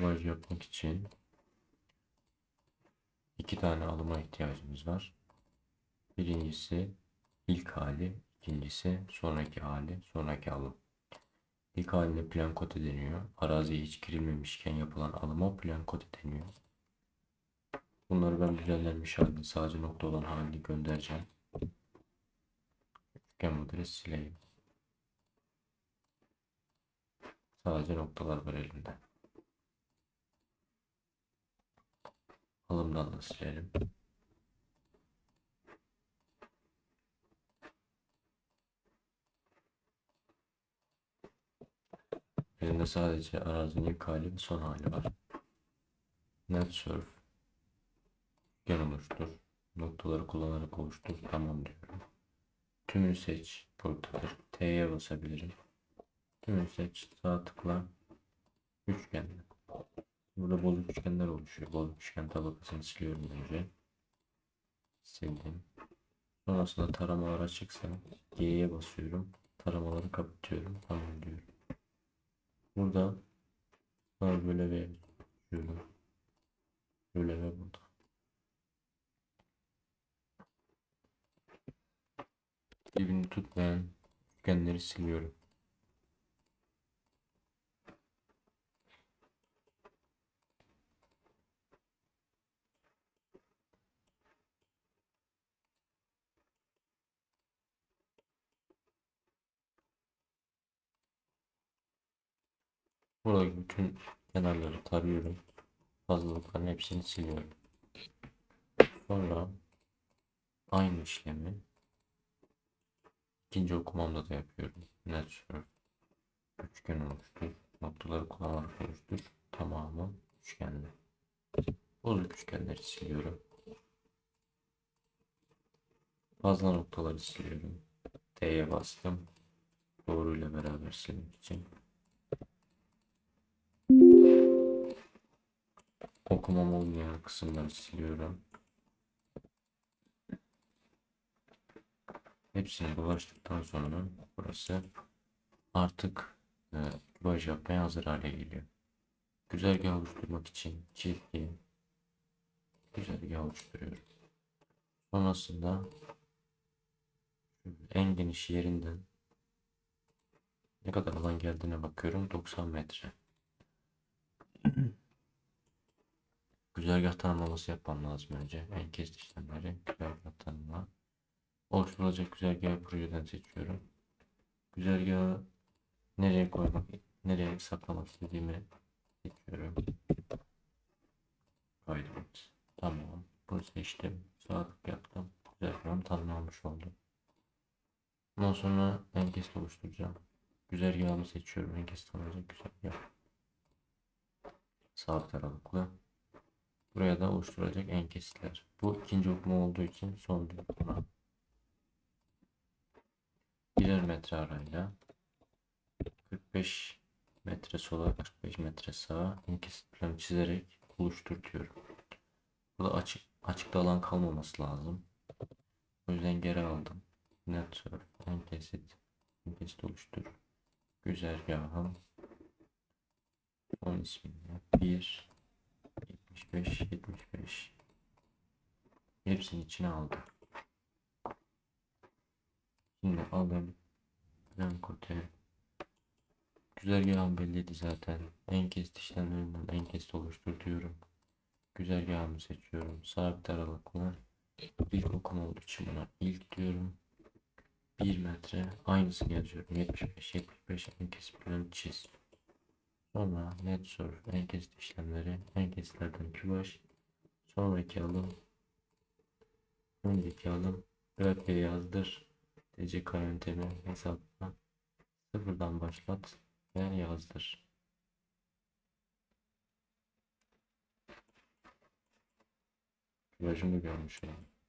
Kuvaj yapmak için iki tane alıma ihtiyacımız var. Birincisi ilk hali, ikincisi sonraki hali, sonraki alım. İlk haline plan kote deniyor. Araziye hiç girilmemişken yapılan alıma plan kote deniyor. Bunları ben düzenlenmiş halde sadece nokta olan halini göndereceğim. Üçgen modeli sileyim. Sadece noktalar var elimde. Alımdan da silerim. Elimde sadece arazinin ilk hali ve son hali var. Net surf. Gen oluştur. Noktaları kullanarak oluştur. Tamam diyorum. Tümünü seç. Buradadır. T'ye basabilirim. Tümünü seç. Sağ tıkla. Üçgenle. Burada bol üçgenler oluşuyor. Bol üçgen tabakasını siliyorum önce. Sildim. Sonrasında taramalar açıksa G'ye basıyorum. Taramaları kapatıyorum. Tamam diyorum. Burada var böyle ve şöyle böyle ve burada. Birbirini tutmayan üçgenleri siliyorum. Buradaki bütün kenarları tarıyorum. Fazlalıkların hepsini siliyorum. Sonra aynı işlemi ikinci okumamda da yapıyorum. Net surf. Üçgen oluştur. Noktaları kullanarak oluştur. Tamamı üçgenli. Bozuk üçgenleri siliyorum. Fazla noktaları siliyorum. D'ye bastım. Doğruyla beraber silmek için. Okumam olmayan kısımları siliyorum. Hepsini dolaştıktan sonra burası artık e, duvaj yapmaya hazır hale geliyor. Güzergah oluşturmak için çizgi güzergah oluşturuyorum. Sonrasında en geniş yerinden ne kadar alan geldiğine bakıyorum. 90 metre. Güzergah tanımlaması yapmam lazım önce. En kez işlemleri güzergah tanımla. Oluşturulacak güzergahı projeden seçiyorum. Güzergahı nereye koymak, nereye saklamak istediğimi seçiyorum. Kaydet. Tamam. Bunu seçtim. Sağ tık yaptım. Güzergahım tanımlanmış oldu. Ondan sonra en kesit oluşturacağım. Güzergahımı seçiyorum. En kesit olacak güzergah. Sabit aralıklı. Buraya da oluşturacak en kesitler. Bu ikinci okuma olduğu için son bir okuma. Birer metre arayla 45 metre sola 45 metre sağa en kesit çizerek oluştur diyorum. Burada açık açıkta alan kalmaması lazım. O yüzden geri aldım. Net surf en kesit en kesit oluştur. Güzergahım onun ismini 1 75 75 hepsini içine aldım. Şimdi aldım plan kote. Güzergahım belliydi zaten. En kesit işlemlerinden en kesit oluştur diyorum. Güzergahımı seçiyorum. Sabit aralıklı. İlk okuma olduğu için buna ilk diyorum. 1 metre. Aynısını yazıyorum. 75 75 en kesit planı çiz Sonra net surf en kesit işlemleri en kesitlerden kübaş sonraki alım. Önceki alım ÖP yazdır. TCK yöntemi hesapla. Sıfırdan başlat ve yazdır. Kübajımı görmüş oldum.